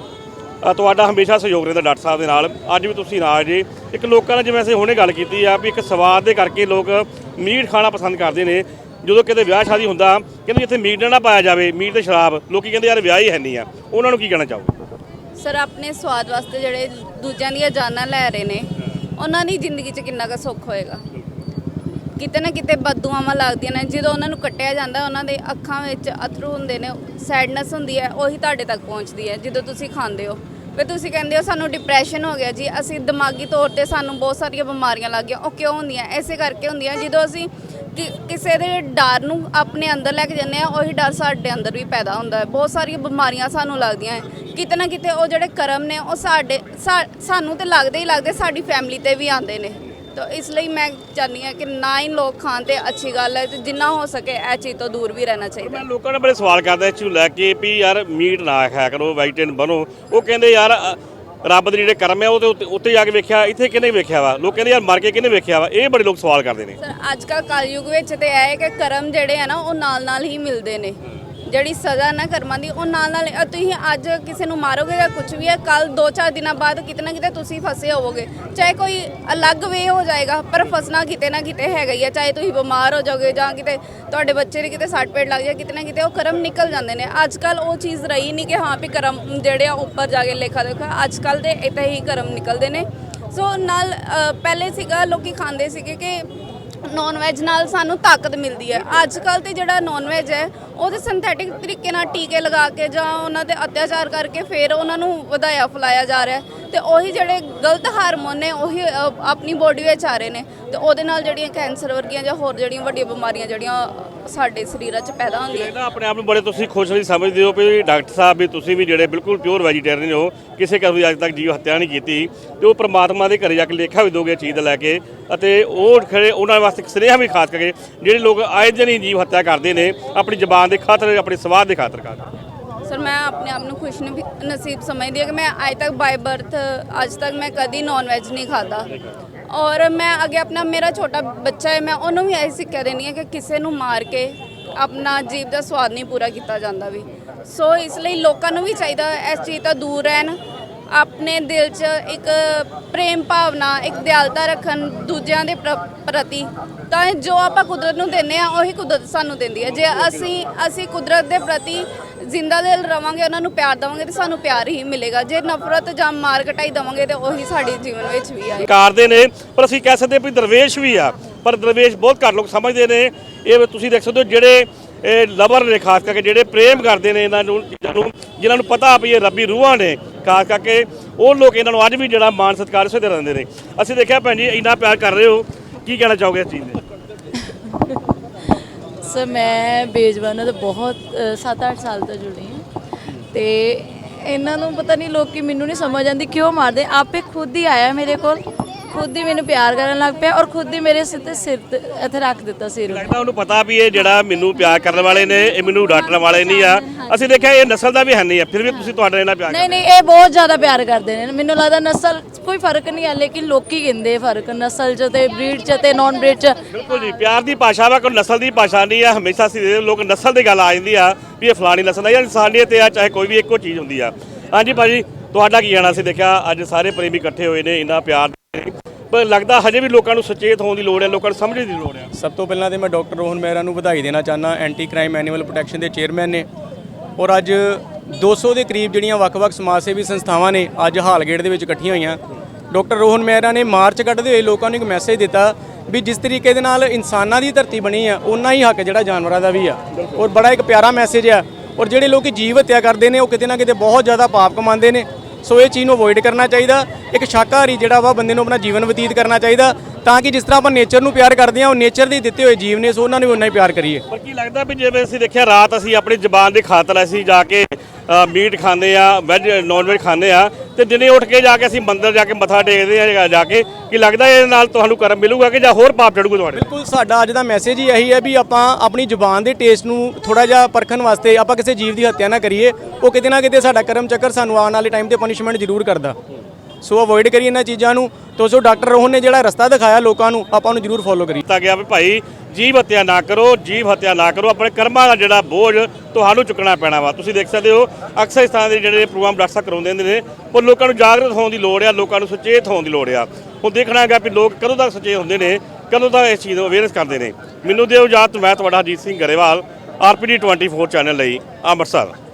Speaker 4: ਤੁਹਾਡਾ ਹਮੇਸ਼ਾ ਸਹਿਯੋਗ ਰਹਿੰਦਾ ਡਾਕਟਰ ਸਾਹਿਬ ਦੇ ਨਾਲ। ਅੱਜ ਵੀ ਤੁਸੀਂ ਨਾਲ ਜੇ। ਇੱਕ ਲੋਕਾਂ ਨਾਲ ਜਿਵੇਂ ਅਸੀਂ ਹੁਣੇ ਗੱਲ ਕੀਤੀ ਆ, ਵੀ ਇੱਕ ਸਵਾਦ ਦੇ ਕਰਕੇ ਲੋਕ ਮੀਟ ਖਾਣਾ ਪਸੰਦ ਕਰਦੇ ਨੇ। ਜਦੋਂ ਕਿਤੇ ਵਿਆਹ ਸ਼ਾਦੀ ਹੁੰਦਾ, ਕਹਿੰਦੇ ਜਿੱਥੇ ਮੀਟ ਨਾ ਪਾਇਆ ਜਾਵੇ, ਮੀਟ ਤੇ ਸ਼ਰਾਬ, ਲੋਕੀ ਕਹਿੰਦੇ ਯਾਰ ਵਿਆਹ ਹੀ ਹੈ ਨਹੀਂ ਆ। ਉਹਨਾਂ ਨੂੰ ਕੀ ਕਹਿਣਾ ਚਾਹੋਗੇ?
Speaker 2: ਸਰ, ਆਪਣੇ ਸਵਾਦ ਵਾਸਤੇ ਜਿਹੜੇ ਦੂਜਿਆਂ ਦੀਆਂ ਜਾਨਾਂ ਲੈ ਰਹੇ ਨੇ, ਉਹਨਾਂ ਦੀ ਜ਼ਿੰਦਗੀ 'ਚ ਕਿੰਨਾ ਕੁ ਸੁੱਖ ਹੋਏਗਾ? ਕਿਤੇ ਨਾ ਕਿਤੇ ਬਦਦੁਆਵਾਂ ਲੱਗਦੀਆਂ ਨੇ, ਜਦੋਂ ਉਹਨਾਂ ਨੂੰ ਕੱਟਿਆ ਜਾਂਦਾ, ਉਹਨਾਂ ਦੇ ਅੱਖਾਂ ਵਿੱਚ ਅਥਰੂ ਹੁੰਦੇ ਨੇ, ਸੈਡਨੈਸ ਹੁੰਦੀ ਹੈ, ਉਹੀ ਤੁਹਾਡੇ ਤੱਕ ਪਹੁੰਚਦੀ ਹੈ, ਜਦੋਂ ਤੁਸੀਂ ਖਾਂਦੇ ਹੋ। ਫਿਰ ਤੁਸੀਂ ਕਹਿੰਦੇ ਹੋ, ਸਾਨੂੰ ਡਿਪਰੈਸ਼ਨ ਹੋ ਗਿਆ ਜੀ, ਅਸੀਂ ਦਿਮਾਗੀ ਤੌਰ ਤੇ ਸਾਨੂੰ ਬਹੁਤ ਸਾਰੀਆਂ ਬਿਮਾਰੀਆਂ ਲੱਗ ਗਈਆਂ, ਉਹ ਕਿਉਂ ਹੁੰਦੀਆਂ? ਐਸੇ ਕਰਕੇ ਹੁੰਦੀਆਂ, ਜਦੋਂ ਅਸੀਂ ਕਿ- ਕਿਸੇ ਦੇ ਡਰ ਨੂੰ ਆਪਣੇ ਅੰਦਰ ਲੈ ਕੇ ਜਾਂਦੇ ਆ ਉਹੀ ਡਰ ਸਾਡੇ ਅੰਦਰ ਵੀ ਪੈਦਾ ਹੁੰਦਾ ਹੈ। ਬਹੁਤ ਸਾਰੀਆਂ ਬਿਮਾਰੀਆਂ ਸਾਨੂੰ ਲੱਗਦੀਆਂ ਹੈ। ਕਿਤੇ ਨਾ ਕਿਤੇ ਉਹ ਜਿਹੜੇ ਕਰਮ ਨੇ ਉਹ ਸਾਡੇ ਸਾਨੂੰ ਤੇ ਲੱਗਦੇ ਹੀ ਲੱਗਦੇ ਸਾਡੀ ਫੈਮਿਲੀ ਤੇ ਵੀ ਆਉਂਦੇ ਨੇ। ਤਾਂ ਇਸ ਲਈ ਮੈਂ ਚਾਹੁੰਦੀ ਹਾਂ ਕਿ ਨਾ ਹੀ ਲੋਕ ਖਾਣ ਤੇ ਅੱਛੀ ਗੱਲ ਹੈ ਤੇ ਜਿੰਨਾ ਹੋ ਸਕੇ ਇਹ ਚੀਜ਼ ਤੋਂ ਦੂਰ ਵੀ ਰਹਿਣਾ ਚਾਹੀਦਾ
Speaker 4: ਮੈਂ ਲੋਕਾਂ ਨੇ ਬੜੇ ਸਵਾਲ ਕਰਦੇ ਇਸ ਨੂੰ ਲੈ ਕੇ ਵੀ ਯਾਰ ਮੀਟ ਨਾ ਖਾਇਆ ਕਰੋ ਵੈਜੀਟੇਰੀਅਨ ਬਣੋ। ਉਹ ਕਹਿੰਦੇ ਯਾਰ ਰੱਬ ਦੇ ਜਿਹੜੇ ਕਰਮ ਹੈ ਉਹ ਤੇ ਉੱਤੇ- ਜਾ ਕੇ ਵੇਖਿਆ, ਇੱਥੇ ਕਿਹਨੇ ਵੇਖਿਆ ਵਾ? ਲੋਕ ਕਹਿੰਦੇ, ਯਾਰ, ਮਰ ਕੇ ਕਿਹਨੇ ਵੇਖਿਆ ਵਾ? ਇਹ ਬੜੇ ਲੋਕ ਸਵਾਲ ਕਰਦੇ ਨੇ।
Speaker 2: ਸਰ ਅੱਜ ਕੱਲ ਕਲਯੁਗ ਵਿੱਚ ਤੇ ਇਹ ਹੈ ਕਿ ਕਰਮ ਜਿਹੜੇ ਆ ਨਾ, ਉਹ ਨਾਲ ਨਾਲ ਹੀ ਮਿਲਦੇ ਨੇ। ਜਿਹੜੀ ਸਜ਼ਾ ਨਾ ਕਰਮਾਂ ਦੀ ਉਹ ਨਾਲ ਨਾਲ ਅ, ਤੁਸੀਂ ਅੱਜ ਕਿਸੇ ਨੂੰ ਮਾਰੋਗੇ ਜਾਂ ਕੁਝ ਵੀ ਹੈ ਕੱਲ 2-4 ਦਿਨਾਂ ਬਾਅਦ ਕਿਤੇ ਨਾ ਕਿਤੇ ਤੁਸੀਂ ਫਸੇ ਹੋਵੋਗੇ। ਚਾਹੇ ਕੋਈ ਅਲੱਗ ਵੇ ਹੋ ਜਾਏਗਾ ਪਰ ਫਸਣਾ ਕਿਤੇ ਨਾ ਕਿਤੇ ਹੈਗਾ ਹੀ ਹੈ। ਚਾਹੇ ਤੁਸੀਂ ਬਿਮਾਰ ਹੋ ਜਾਓਗੇ ਜਾਂ ਕਿਤੇ ਤੁਹਾਡੇ ਬੱਚੇ ਦੇ ਕਿਤੇ ਸੱਟ ਪੇਟ ਲੱਗ ਜਾਏ ਕਿਤੇ ਨਾ ਕਿਤੇ ਉਹ ਕਰਮ ਨਿਕਲ ਜਾਂਦੇ ਨੇ। ਅੱਜ ਕੱਲ ਉਹ ਚੀਜ਼ ਰਹੀ ਨਹੀਂ ਕਿ ਹਾਂ ਵੀ ਕਰਮ ਜਿਹੜੇ ਆ ਉੱਪਰ ਜਾ ਕੇ ਲੇਖਾ ਦੇਖਾ ਅੱਜ ਕੱਲ ਦੇ ਇੱਥੇ ਹੀ ਕਰਮ ਨਿਕਲਦੇ ਨੇ। ਸੋ ਨਾਲ ਪਹਿਲੇ ਸੀਗਾ ਲੋਕੀ ਖਾਂਦੇ ਸੀਗੇ ਕਿ ਨੌਨ ਵੈਜ ਨਾਲ ਸਾਨੂੰ ਤਾਕਤ ਮਿਲਦੀ ਹੈ। ਅੱਜ ਕੱਲ ਤੇ ਜਿਹੜਾ ਨੌਨ ਵੈਜ ਹੈ, ਉਹਦੇ ਸਿੰਥੈਟਿਕ ਤਰੀਕੇ ਨਾਲ ਟੀਕੇ ਲਗਾ ਕੇ ਜਾਂ ਉਹਨਾਂ ਤੇ ਅਤਿਆਚਾਰ ਕਰਕੇ ਫਿਰ ਉਹਨਾਂ ਨੂੰ ਵਧਾਇਆ ਫੁਲਾਇਆ ਜਾ ਰਿਹਾ ਹੈ। ਤੇ ਉਹੀ ਜਿਹੜੇ ਗਲਤ ਹਾਰਮੋਨ ਨੇ, ਉਹੀ ਆਪਣੀ ਬੋਡੀ ਵਿੱਚ ਆ ਰਹੇ ਨੇ। ਤੇ ਉਹਦੇ ਨਾਲ ਜਿਹੜੀਆਂ ਕੈਂਸਰ ਵਰਗੀਆਂ ਜਾਂ ਹੋਰ ਜਿਹੜੀਆਂ ਵੱਡੀਆਂ ਬਿਮਾਰੀਆਂ, ਜਿਹੜੀਆਂ ਸਾਡੇ ਸਰੀਰਾਂ 'ਚ ਪੈਦਾ ਹੁੰਦੀਆਂ
Speaker 4: ਲੱਗਦਾ ਆਪਣੇ ਆਪ ਨੂੰ ਬੜੇ ਤੁਸੀਂ ਖੁਸ਼ ਨਹੀਂ ਸਮਝਦੇ ਹੋ ਵੀ ਡਾਕਟਰ ਸਾਹਿਬ ਵੀ ਤੁਸੀਂ ਵੀ ਜਿਹੜੇ ਬਿਲਕੁਲ ਪਿਓਰ ਵੈਜੀਟੇਰੀਅਨ ਹੋ, ਕਿਸੇ ਕਰੂ ਅੱਜ ਤੱਕ ਜੀਵ ਹੱਤਿਆ ਨਹੀਂ ਕੀਤੀ ਤੇ ਉਹ ਪ੍ਰਮਾਤਮਾ ਦੇ ਘਰੇ ਜਾ ਕੇ ਲੇਖਾ ਵੀ ਦੋਗੇ ਚੀਜ਼ ਦਾ ਲੈ ਕੇ ਅਤੇ ਉਹ ਖੜੇ ਉਹਨਾਂ ਵਾਸਤੇ ਇੱਕ ਸੁਨੇਹਾ ਵੀ ਖਾਸ ਕਰਕੇ ਜਿਹੜੇ ਲੋਕ ਆਏ ਦਿਨ ਹੀ ਜੀਵ ਹੱਤਿਆ ਕਰਦੇ ਨੇ, ਆਪਣੀ ਜ਼ਬਾਨ ਦੇ ਖਾਤਰ, ਆਪਣੇ ਸਵਾਦ ਦੇ ਖਾਤਰ ਕਰਦੇ
Speaker 2: ਸਰ, ਮੈਂ ਆਪਣੇ ਆਪ ਨੂੰ ਖੁਸ਼ ਨਵੀ- ਨਸੀਬ ਸਮਝਦੀ ਹਾਂ ਕਿ ਮੈਂ ਅੱਜ ਤੱਕ ਬਾਈ ਬਰਥ ਅੱਜ ਤੱਕ ਮੈਂ ਕਦੀ ਨੌਨ ਵੈਜ ਨਹੀਂ ਖਾਦਾ ਔਰ ਮੈਂ ਅੱਗੇ ਆਪਣਾ, ਮੇਰਾ ਛੋਟਾ ਬੱਚਾ ਹੈ, ਮੈਂ ਉਹਨੂੰ ਵੀ ਇਹੀ ਸਿੱਖਿਆ ਦੇਣੀ ਹੈ ਕਿ ਕਿਸੇ ਨੂੰ ਮਾਰ ਕੇ ਆਪਣਾ ਜੀਵ ਦਾ ਸਵਾਦ ਨਹੀਂ ਪੂਰਾ ਕੀਤਾ ਜਾਂਦਾ ਵੀ। ਸੋ ਇਸ ਲਈ ਲੋਕਾਂ ਨੂੰ ਵੀ ਚਾਹੀਦਾ ਇਸ ਚੀਜ਼ ਤੋਂ ਦੂਰ ਰਹਿਣ, ਆਪਣੇ ਦਿਲ 'ਚ ਇੱਕ ਪ੍ਰੇਮ ਭਾਵਨਾ, ਇੱਕ ਦਿਆਲਤਾ ਰੱਖਣ ਦੂਜਿਆਂ ਦੇ ਪ੍ਰ- ਪ੍ਰਤੀ। ਤਾਂ ਜੋ ਆਪਾਂ ਕੁਦਰਤ ਨੂੰ ਦਿੰਦੇ ਆ ਉਹੀ ਕੁਦਰਤ ਸਾਨੂੰ ਦਿੰਦੀ ਹੈ। ਜੇ ਅਸੀਂ ਅਸੀਂ ਕੁਦਰਤ ਦੇ ਪ੍ਰਤੀ ਜ਼ਿੰਦਾ ਦਿਲ ਰਵਾਂਗੇ, ਉਹਨਾਂ ਨੂੰ ਪਿਆਰ ਦੇਵਾਂਗੇ ਤੇ ਸਾਨੂੰ ਪਿਆਰ ਹੀ ਮਿਲੇਗਾ। ਜੇ ਨਫ਼ਰਤ ਜਾਂ ਮਾਰ ਕਟਾਈ ਦੇਵਾਂਗੇ ਤੇ ਉਹੀ ਸਾਡੇ ਜੀਵਨ ਵਿੱਚ ਵੀ ਆਏ
Speaker 4: ਕਰਦੇ ਨੇ, ਪਰ ਅਸੀਂ ਕਹਿ ਸਕਦੇ ਵੀ ਦਰਵੇਸ਼ ਵੀ ਆ। ਪਰ ਦਰਵੇਸ਼ ਬਹੁਤ ਘੱਟ ਲੋਕ ਸਮਝਦੇ ਨੇ। ਇਹ ਤੁਸੀਂ ਦੇਖ ਸਕਦੇ ਹੋ ਜਿਹੜੇ ਇਹ ਲਵਰ ਨੇ ਖਾਸ ਕਰਕੇ, ਜਿਹੜੇ ਪ੍ਰੇਮ ਕਰਦੇ ਨੇ ਇਹਨਾਂ ਨੂੰ ਚੀਜ਼ਾਂ ਨੂੰ, ਜਿਨ੍ਹਾਂ ਨੂੰ ਪਤਾ ਵੀ ਇਹ ਰੱਬੀ ਰੂਹਾਂ ਨੇ, ਖਾਸ ਕਰਕੇ ਉਹ ਲੋਕ ਇਹਨਾਂ ਨੂੰ ਅੱਜ ਵੀ ਜਿਹੜਾ ਮਾਨ ਸਤਿਕਾਰ ਉਸੇ ਦੇ ਰਹਿੰਦੇ ਨੇ। ਅਸੀਂ ਦੇਖਿਆ ਭੈਣ ਜੀ, ਇੰਨਾ ਪਿਆਰ ਕਰ ਰਹੇ ਹੋ। ਕੀ ਕਹਿਣਾ ਚਾਹੋਗੇ ਇਸ ਚੀਜ਼ ਦੇ?
Speaker 5: ਸਰ ਮੈਂ ਬੇਜਵਾਨਾ ਤੋਂ ਬਹੁਤ 7-8 ਸਾਲ ਤੋਂ ਜੁੜੀ ਹਾਂ। ਤੇ ਇਹਨਾਂ ਨੂੰ ਪਤਾ ਨਹੀਂ ਲੋਕੀ ਮੈਨੂੰ ਨਹੀਂ ਸਮਝ ਆਉਂਦੀ ਕਿਉਂ ਮਾਰਦੇ। ਆਪੇ ਖੁਦ ਹੀ ਆਇਆ ਮੇਰੇ ਕੋਲ। ਖੁਦ ਹੀ ਮੈਨੂੰ ਪਿਆਰ ਕਰਨ ਲੱਗ ਪਿਆ ਔਰ ਖੁਦ ਹੀ ਮੇਰੇ ਸਿਰ ਤੇ ਸਿਰ ਤੇ ਇੱਥੇ ਰੱਖ ਦਿੱਤਾ ਸਿਰ
Speaker 4: ਲੱਗਦਾ ਉਹਨੂੰ ਪਤਾ ਵੀ ਇਹ ਜਿਹੜਾ ਮੈਨੂੰ ਪਿਆਰ ਕਰਨ ਵਾਲੇ ਨੇ ਇਹ ਮੈਨੂੰ ਡਾਂਟਣ ਵਾਲੇ ਨਹੀਂ ਆ। ਅਸੀਂ ਦੇਖਿਆ ਇਹ ਨਸਲ ਦਾ ਵੀ ਹੈ ਨਹੀਂ ਆ ਫਿਰ ਵੀ ਤੁਸੀਂ ਤੁਹਾਡੇ ਨਾਲ ਪਿਆਰ
Speaker 5: ਨਹੀਂ ਨਹੀਂ ਇਹ ਬਹੁਤ ਜ਼ਿਆਦਾ ਪਿਆਰ ਕਰਦੇ ਨੇ। ਮੈਨੂੰ ਲੱਗਦਾ ਨਸਲ ਕੋਈ ਫ਼ਰਕ ਨਹੀਂ ਹੈ ਲੇਕਿਨ ਲੋਕੀ ਕਹਿੰਦੇ ਫ਼ਰਕ ਨਸਲ 'ਚ ਤੇ ਬਰੀਡ 'ਚ ਤੇ ਨਾਨ ਬਰੀਡ 'ਚ।
Speaker 4: ਬਿਲਕੁਲ ਜੀ ਪਿਆਰ ਦੀ ਭਾਸ਼ਾ ਵਾ ਕੋਈ ਨਸਲ ਦੀ ਭਾਸ਼ਾ ਨਹੀਂ ਆ। ਹਮੇਸ਼ਾ ਅਸੀਂ ਦੇਖਦੇ ਲੋਕ ਨਸਲ ਦੀ ਗੱਲ ਆ ਜਾਂਦੀ ਆ ਵੀ ਇਹ ਫਲਾਣੀ ਨਸਲ ਆ ਜਾਂ ਇਨਸਾਨੀਅਤ ਆ ਚਾਹੇ ਕੋਈ ਵੀ ਇੱਕੋ ਚੀਜ਼ ਹੁੰਦੀ ਆ। ਹਾਂਜੀ ਭਾਜੀ ਤੁਹਾਡਾ ਕੀ ਕਹਿਣਾ? ਸੀ ਦੇਖਿਆ ਅੱਜ ਸਾਰੇ ਪ੍ਰੇਮੀ ਇਕੱਠੇ ਹੋਏ ਨੇ, ਇੰਨਾ ਪਿਆਰ ਪਰ ਲੱਗਦਾ ਹਜੇ ਵੀ ਲੋਕਾਂ ਨੂੰ ਸੁਚੇਤ ਹੋਣ ਦੀ ਲੋੜ ਹੈ, ਲੋਕਾਂ ਨੂੰ ਸਮਝਣ ਦੀ ਲੋੜ ਹੈ।
Speaker 3: ਸਭ ਤੋਂ ਪਹਿਲਾਂ ਤੇ ਮੈਂ ਡਾਕਟਰ ਰੋਹਨ ਮਹਿਰਾ ਨੂੰ ਵਧਾਈ ਦੇਣਾ ਚਾਹੁੰਦਾ ਐਂਟੀ ਕ੍ਰਾਈਮ ਐਨੀਮਲ ਪ੍ਰੋਟੈਕਸ਼ਨ ਦੇ ਚੇਅਰਮੈਨ ਨੇ। ਔਰ ਅੱਜ 200 ਦੇ ਕਰੀਬ ਜਿਹੜੀਆਂ ਵੱਖ-ਵੱਖ ਸਮਾਜ ਸੇਵੀ ਸੰਸਥਾਵਾਂ ਨੇ, ਅੱਜ ਹਾਲਗੇਟ ਦੇ ਵਿੱਚ ਇਕੱਠੀਆਂ ਹੋਈਆਂ। ਡਾਕਟਰ ਰੋਹਨ ਮਹਿਰਾ ਨੇ ਮਾਰਚ ਕੱਢਦੇ ਹੋਏ ਲੋਕਾਂ ਨੂੰ ਇੱਕ ਮੈਸੇਜ ਦਿੱਤਾ ਵੀ ਜਿਸ ਤਰੀਕੇ ਦੇ ਨਾਲ ਇਨਸਾਨਾਂ ਦੀ ਧਰਤੀ ਬਣੀ ਆ, ਓਨਾ ਹੀ ਹੱਕ ਜਿਹੜਾ ਜਾਨਵਰਾਂ ਦਾ ਵੀ ਆ। ਔਰ ਬੜਾ ਇੱਕ ਪਿਆਰਾ ਮੈਸੇਜ ਆ। ਔਰ ਜਿਹੜੇ ਲੋਕ ਜੀਵ ਹੱਤਿਆ ਕਰਦੇ ਨੇ, ਉਹ ਕਿਤੇ ਨਾ ਕਿਤੇ ਬਹੁਤ ਜ਼ਿਆਦਾ ਪਾਪ ਕਮਾਉਂਦੇ ਨੇ। ਸੋ ਇਹ ਚੀਜ਼ ਨੂੰ ਅਵੋਇਡ ਕਰਨਾ ਚਾਹੀਦਾ। ਇੱਕ ਸ਼ਾਕਾਹਾਰੀ ਜਿਹੜਾ ਵਾ, ਬੰਦੇ ਨੂੰ ਆਪਣਾ ਜੀਵਨ ਬਤੀਤ ਕਰਨਾ ਚਾਹੀਦਾ, ਤਾਂ ਕਿ ਜਿਸ ਤਰ੍ਹਾਂ ਆਪਾਂ ਨੇਚਰ ਨੂੰ ਪਿਆਰ ਕਰਦੇ ਹਾਂ, ਉਹ ਨੇਚਰ ਦੇ ਦਿੱਤੇ ਹੋਏ ਜੀਵ ਨੇ, ਸੋ ਉਹਨਾਂ ਨੂੰ ਵੀ ਉਨਾ ਹੀ ਪਿਆਰ ਕਰੀਏ।
Speaker 4: ਪਰ ਕੀ ਲੱਗਦਾ ਵੀ ਜਿਵੇਂ ਅਸੀਂ ਦੇਖਿਆ, ਰਾਤ ਅਸੀਂ ਆਪਣੀ ਜ਼ਬਾਨ ਦੇ ਖਾਤਰ ਅਸੀਂ ਜਾ ਕੇ ਮੀਟ ਖਾਂਦੇ ਆ ਵੈਜ ਨਾਨ ਵੈਜ ਖਾਂਦੇ ਆ। ਤੇ ਦਿਨੇ ਉੱਠ ਕੇ ਜਾ ਕੇ ਅਸੀਂ ਮੰਦਿਰ ਜਾ ਕੇ ਮੱਥਾ ਟੇਕਦੇ ਆ ਜਾ ਕੇ, ਕੀ ਲੱਗਦਾ ਇਹਦੇ ਨਾਲ ਤੁਹਾਨੂੰ ਕਰਮ ਮਿਲੂਗਾ ਕਿ ਜਾਂ ਹੋਰ ਪਾਪ ਚੜੂਗਾ ਤੁਹਾਡੇ?
Speaker 3: ਬਿਲਕੁਲ, ਸਾਡਾ ਅੱਜ ਦਾ ਮੈਸੇਜ ਹੀ ਇਹੀ ਹੈ ਵੀ ਆਪਾਂ ਆਪਣੀ ਜ਼ੁਬਾਨ ਦੇ ਟੇਸਟ ਨੂੰ ਥੋੜਾ ਜਿਹਾ ਪਰਖਣ ਵਾਸਤੇ ਆਪਾਂ ਕਿਸੇ ਜੀਵ ਦੀ ਹੱਤਿਆ ਨਾ ਕਰੀਏ। ਉਹ ਕਿਤੇ ਨਾ ਕਿਤੇ ਸਾਡਾ ਕਰਮ ਚੱਕਰ ਸਾਨੂੰ ਆਉਣ ਵਾਲੇ ਟਾਈਮ ਤੇ ਪਨਿਸ਼ਮੈਂਟ ਜ਼ਰੂਰ ਕਰਦਾ। ਸੋ ਅਵੋਇਡ ਕਰੀਏ ਇਹਨਾਂ ਚੀਜ਼ਾਂ ਨੂੰ। ਤੋਂ ਸੋ ਡਾਕਟਰ ਰੋਹਨ ਨੇ ਜਿਹੜਾ ਰਸਤਾ ਦਿਖਾਇਆ ਲੋਕਾਂ ਨੂੰ, ਆਪਾਂ ਉਹਨੂੰ ਜ਼ਰੂਰ ਫੋਲੋ ਕਰੀਏ।
Speaker 4: ਕੀਤਾ ਗਿਆ ਵੀ ਭਾਈ ਜੀਵ ਹੱਤਿਆ ਨਾ ਕਰੋ ਜੀਵ ਹੱਤਿਆ ਨਾ ਕਰੋ। ਆਪਣੇ ਕਰਮਾਂ ਦਾ ਜਿਹੜਾ ਬੋਝ, ਤੁਹਾਨੂੰ ਚੁੱਕਣਾ ਪੈਣਾ ਵਾ। ਤੁਸੀਂ ਦੇਖ ਸਕਦੇ ਹੋ, ਅਕਸਰ ਇਸ ਤਰ੍ਹਾਂ ਦੇ ਜਿਹੜੇ ਪ੍ਰੋਗਰਾਮ ਡਾਕਟਰ ਸਾਹਿਬ ਕਰਾਉਂਦੇ ਹੁੰਦੇ ਨੇ, ਉਹ ਲੋਕਾਂ ਨੂੰ ਜਾਗਰੂਕ ਹੋਣ ਦੀ ਲੋੜ ਆ, ਲੋਕਾਂ ਨੂੰ ਸੁਚੇਤ ਹੋਣ ਦੀ ਲੋੜ ਆ। ਹੁਣ ਦੇਖਣਾ ਹੈਗਾ ਵੀ ਲੋਕ ਕਦੋਂ ਤੱਕ ਸੁਚੇਤ ਹੁੰਦੇ ਨੇ, ਕਦੋਂ ਤੱਕ ਇਸ ਚੀਜ਼ ਨੂੰ ਅਵੇਅਰਨੈਸ ਕਰਦੇ ਨੇ। ਮੈਨੂੰ ਦਿਓ ਇਜਾਜ਼ਤ, ਮੈਂ ਤੁਹਾਡਾ ਹਰਜੀਤ ਸਿੰਘ ਗਰੇਵਾਲ, ਆਰਪੀਡੀ 24 ਚੈਨਲ ਲਈ ਅੰਮ੍ਰਿਤਸਰ।